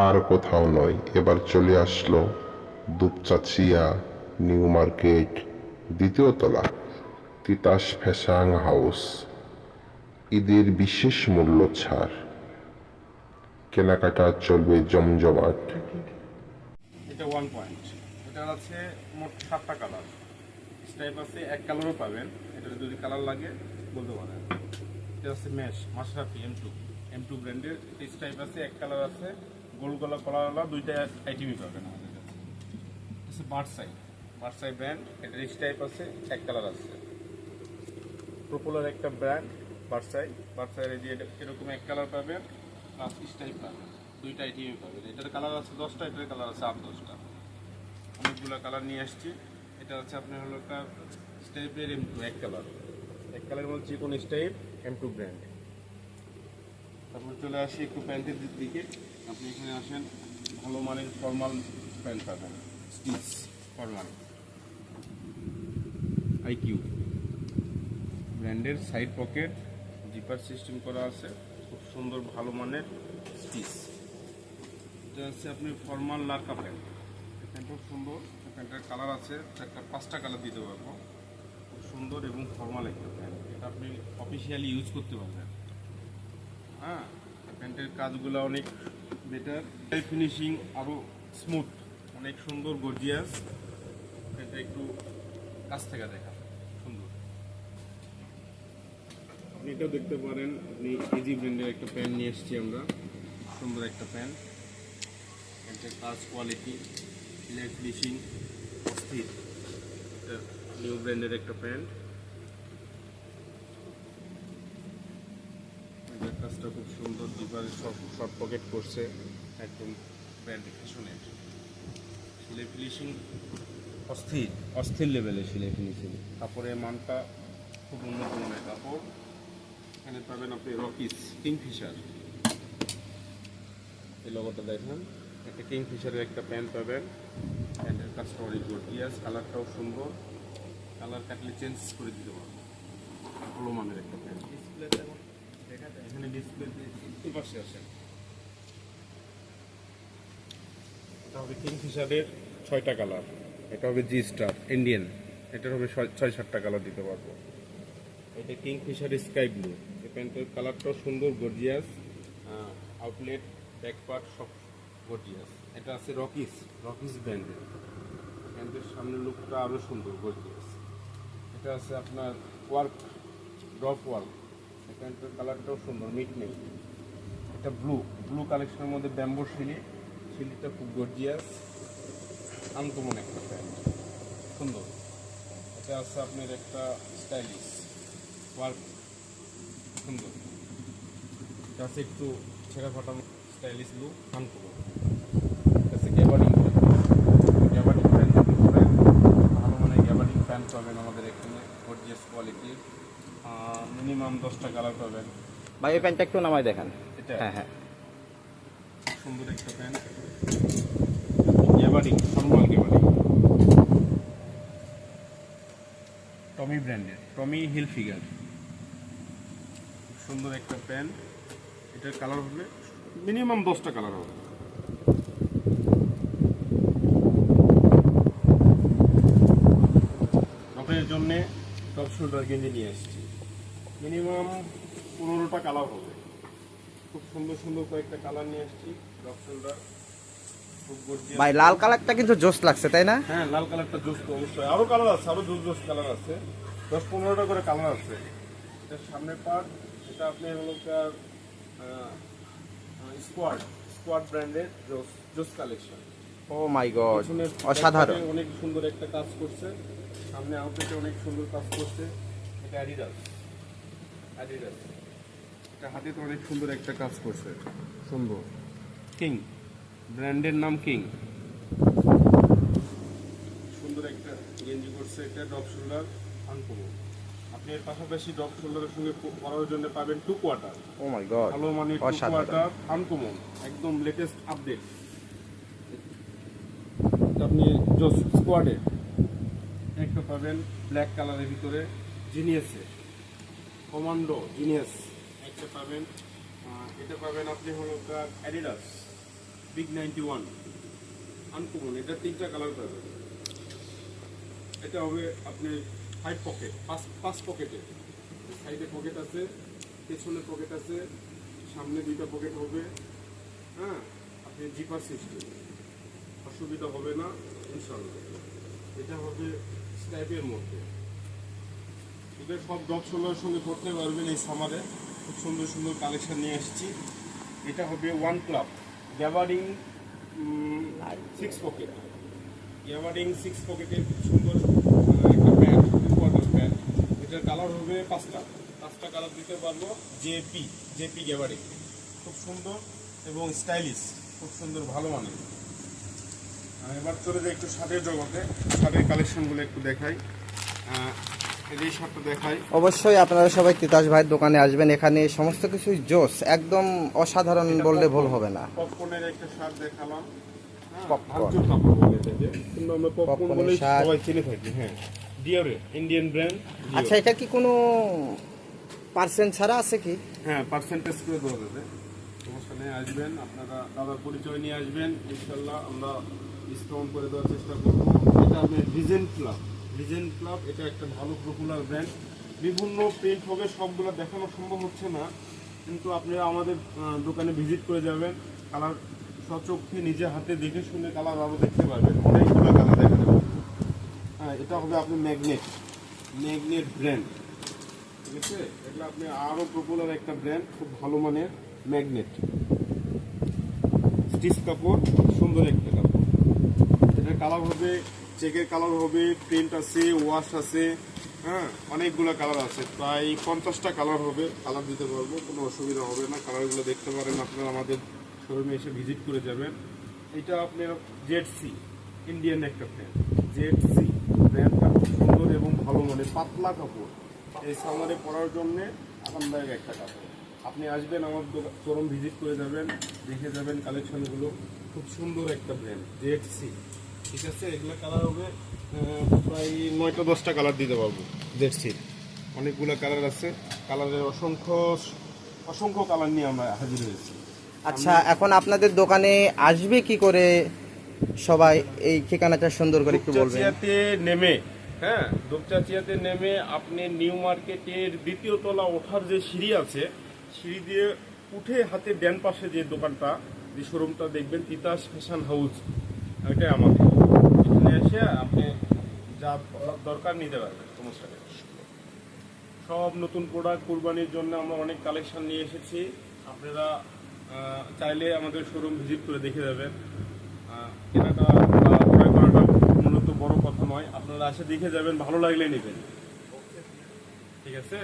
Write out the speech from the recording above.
আর কোথাও নয়। এবার চলে আসলো দুপচাচিয়া, নিউ মার্কেট, দ্বিতীয় তলা, তিতাস ফ্যাশন হাউস। ঈদের বিশেষ মূল্য ছাড়। কেনাকাটা চলবে জমজমাট। এটা ওয়ান পয়েন্ট এটা আছে মোট সাতটা কালার স্টাইপ আছে, এক কালারও পাবেন। এটা যদি কালার লাগে, বলতে পারেন। এটা আছে Mash Mashrafe M two M two ব্র্যান্ডের স্টাইপ আছে, এক কালার আছে গোল গলা কলারওয়ালা দুইটা আইটেমই পাবেন আমাদের কাছে। বার্সাই বার্সাই ব্র্যান্ড এটার স্টাইপ আছে এক কালার আছে। প্রপোলার একটা ব্র্যান্ড বার্সাই বার্সাই এই যে এটা- এরকম এক কালার পাবেন প্লাস স্টাইপ পাবেন। দুইটা আইটেমই পাবেন। এটার কালার আছে দশটা এটার কালার আছে আট দশটা। অনেকগুলো কালার নিয়ে আসছি। এটা হচ্ছে আপনার হলো কার স্টাইপের এম টু এক কালার। এক কালারের মধ্যে যে কোনো স্টাইপ এম টু ব্র্যান্ড তারপর চলে আসি একটু প্যান্টের দিকে। আপনি এখানে আসেন। ভালো মানের ফর্মাল প্যান্ট পাবেন। Stitch formal. আইকিউ ব্র্যান্ডের সাইড পকেট, জিপার সিস্টেম করা আছে। খুব সুন্দর, ভালো মানের স্টিচ। এটা হচ্ছে আপনি ফর্মাল লার্কা প্যান্ট। এই প্যান্টও সুন্দর। প্যান্টের কালার আছে। একটা পাঁচটা কালার দিতে পারব। খুব সুন্দর এবং ফর্মাল একটা প্যান্ট। এটা আপনি অফিসিয়ালি ইউজ করতে পারবেন। হ্যাঁ প্যান্টের কাজগুলো অনেক বেটার ফিনিশিং আরও স্মুথ অনেক সুন্দর গর্জিয়াস এটা একটু কাছ থেকে দেখা, সুন্দর। আপনি এটাও দেখতে পারেন, আপনি এজি ব্র্যান্ডের একটা প্যান্ট নিয়ে এসেছি আমরা, সুন্দর একটা প্যান্ট প্যান্টের কাজ কোয়ালিটি ফিনিশিং অস্থির। এটা নিউ ব্র্যান্ডের একটা প্যান্ট এটার কাজটা খুব সুন্দর সব শর্ট পকেট করছে একদম ব্র্যান্ড ফ্যাশনের সিলাই ফিনিশিং অস্থির। অস্থির লেভেলের সিলাই ফিনিশিং কাপড়ের মানটা খুব উন্নত মানের কাপড়। এখানে পাবেন আপনি রকিস কিংফিশার। এই লোগোটা দেখেন। একটা কিংফিশারের একটা প্যান্ট পাবেন। প্যান্টের কাজটা অনেক গর্জিয়াস কালারটাও সুন্দর। কালার কাটলে চেঞ্জ করে দিতে পারব ভালো মানের একটা প্যান্ট। এখানে ডিসপ্লে এই পাশে আসেন। এটা হবে কিংফিশারের ছয়টা কালার এটা হবে জি স্টার ইন্ডিয়ান এটার হবে ছয় সাতটা কালার দিতে পারব। এটা কিংফিশার স্কাই ব্লু এই প্যান্টের কালারটাও সুন্দর গর্জিয়াস আউটলেট ব্যাক পার্ট সব গর্জিয়াস এটা আছে রকিস রকিস ব্র্যান্ডের প্যান্টের সামনের লুকটা আরও সুন্দর গর্জিয়াস এটা আছে আপনার ওয়ার্ক ড্রপ ওয়ার্ক প্যান্টের কালারটাও সুন্দর মিট নেই। এটা ব্লু ব্লু কালেকশনের মধ্যে ব্যাম্বো শিলি শিলিটা খুব গর্জিয়াস আনকমন একটা প্যান্ট সুন্দর। এটা আছে আপনার একটা স্টাইলিশ ওয়ার্ক সুন্দর। এটা আছে একটু ছেঁড়া ফাটা স্টাইলিশ লুক আনকমন এটা আছে গ্যাবার্ডিং গ্যাবার্ডিং প্যান্ট আপনি পরেন ভালো মানে গ্যাবার্ডিং প্যান্ট পাবেন আমাদের এখানে গর্জিয়াস কোয়ালিটির মিনিমাম দশটা কালার পাবেন ভাই এই প্যান্টটা একটু নামায় দেখেন। হ্যাঁ হ্যাঁ। সুন্দর একটা pant. Gabardine formal gabardine Tommy ব্র্যান্ডের টমি হিল ফিগার। সুন্দর একটা প্যান্ট। এটার কালার হবে মিনিমাম দশটা কালার হবে। আপনার জন্যে টপ শোল্ডার গেঞ্জি নিয়ে এসেছি মিনিমাম পনেরোটা কালার হবে। খুব সুন্দর সুন্দর কয়েকটা কালার নিয়ে খুব gorgeous। ভাই লাল কালারটা কিন্তু জোস লাগছে তাই না? হ্যাঁ লাল কালারটা জোস তো অবশ্যই। আরও কালার আছে আরও জোস জোস কালার আছে। দশ পনেরোটা করে কালার আছে। এটার সামনের পার্ট এটা আপনি হলো স্কোয়াড স্কোয়াড ব্র্যান্ডের জোস জোস কালেকশন ও মাই গড অসাধারণ। অনেক সুন্দর একটা কাজ করছে। সামনে আউটলেটে অনেক সুন্দর কাজ করছে। এটা অ্যাডিডাস অ্যাডিডাস এটা হাতে তো অনেক সুন্দর একটা কাজ করছে। সুন্দর। কিং। ব্র্যান্ডের নাম কিং। সুন্দর একটা গেঞ্জি করছে ডপ শোল্ডার আনকমন আপনি এর পাশাপাশি ডপ শোল্ডারের সঙ্গে পরার জন্য পাবেন two quarter oh my god ভালো মানে টু কোয়ার্টার আনকমন একদম লেটেস্ট আপডেট আপনি জোস স্কোয়াডে একটা পাবেন ব্ল্যাক কালারের ভিতরে জিনিয়াসে কমান্ডো জিনিয়াস একটা পাবেন। এটা পাবেন আপনি হলো Adidas big ninety one uncommon এটা তিনটা কালার পাবে এটা হবে আপনি ফাইভ পকেট পাঁচ পাঁচ পকেটে সাইডে পকেট আছে, পেছনে পকেট আছে, সামনে দুইটা পকেট হবে। হ্যাঁ আপনি জিপার সিস্টেম অসুবিধা হবে না ইনশাল্লাহ এটা হবে স্ট্যাপের মধ্যে। এদের সব ডগ সঙ্গে করতে পারবেন এই সামারে খুব সুন্দর সুন্দর কালেকশন নিয়ে এসেছি। এটা হবে one club gabardine six pocket gabardine six পকেটে খুব সুন্দর একটা প্যান্ট ইম্পর্টেন্ট প্যান্ট এটার কালার হবে পাঁচটা। পাঁচটা কালার দিতে পারব জেপি জেপি গ্যাবারিং খুব সুন্দর এবং স্টাইলিশ খুব সুন্দর, ভালো মানের। এবার চলে যাই একটু শার্টের জগতে। শার্টের কালেকশনগুলো একটু দেখাই। অবশ্যই আপনারা সবাই তিতাস ভাইয়ের দোকানে আসবেন এখানে সমস্ত কিছুই জোস একদম অসাধারণ বললে ভুল হবে না। পপকর্নের একটা দেখালাম। আচ্ছা এটা কি কোনো পার্সেন্ট ছাড়া আছে কি? হ্যাঁ পার্সেন্টেজ করে দেওয়া যাবে। আসবেন। আপনারা দাদার পরিচয় নিয়ে আসবেন। ইনশাল্লাহ আমরা ডিসকাউন্ট করে দেওয়ার চেষ্টা করব। এটা ক্লাব ডিজেন ক্লাব এটা একটা ভালো পপুলার ব্র্যান্ড বিভিন্ন প্রিন্ট হবে, সবগুলো দেখানো সম্ভব হচ্ছে না। কিন্তু আপনারা আমাদের দোকানে ভিজিট করে যাবেন। কালার সচক্ষে নিজে হাতে দেখে শুনে কালার আরও দেখতে পারবেন। অনেকগুলো কালার দেখা যাবে। হ্যাঁ এটা হবে আপনি ম্যাগনেট ম্যাগনেট ব্র্যান্ড ঠিক আছে? এটা আপনি আরও পপুলার একটা ব্র্যান্ড খুব ভালো মানের ম্যাগনেট স্টিচ কাপড় সুন্দর একটা কাপড়। এটা কালার হবে চেকের কালার হবে, প্রিন্ট আছে ওয়াশ আছে হ্যাঁ অনেকগুলো কালার আছে। প্রায় পঞ্চাশটা কালার হবে, কালার দিতে পারব, কোনো অসুবিধা হবে না। কালারগুলো দেখতে পারেন আপনারা আমাদের শোরুমে এসে ভিজিট করে যাবেন। এটা আপনার জেড সি ইন্ডিয়ান একটা ফ্যান জেড সি খুব সুন্দর এবং ভালো মানের পাতলা কাপড়। এই সামারে পরার জন্য আরামদায়ক একটা কাপড়। আপনি আসবেন আমার শোরুম ভিজিট করে যাবেন, দেখে যাবেন কালেকশনগুলো খুব সুন্দর একটা ব্র্যান্ড জেড সি ঠিক আছে এগুলো কালার হবে প্রায় নয়টা দশটা কালার দিতে পারব। সির অনেকগুলো কালার আছে কালারের অসংখ্য অসংখ্য কালার নিয়ে আমরা হাজির হয়েছি। আচ্ছা এখন আপনাদের দোকানে আসবে কি করে সবাই? এই ঠিকানাটা সুন্দর করে একটু বলবেন। নেমে হ্যাঁ দুপচাচিয়াতে নেমে আপনি নিউ মার্কেটের দ্বিতীয় তলা ওঠার যে সিঁড়ি আছে সিঁড়ি দিয়ে উঠে হাতে ডান পাশে যে দোকানটা যে শোরুমটা দেখবেন তিতাস ফ্যাশন হাউস। এটাই আমাদের এখানে এসে আপনি যা দরকার নিতে পারবেন, সমস্যা সব নতুন প্রোডাক্ট কোরবানির জন্য আমরা অনেক কালেকশন নিয়ে এসেছি। আপনারা চাইলে আমাদের শোরুম ভিজিট করে দেখে যাবেন। কেনাটা ক্রয় করাটা মূলত বড় কথা নয়। আপনারা এসে দেখে যাবেন, ভালো লাগলে নেবেন। ঠিক আছে?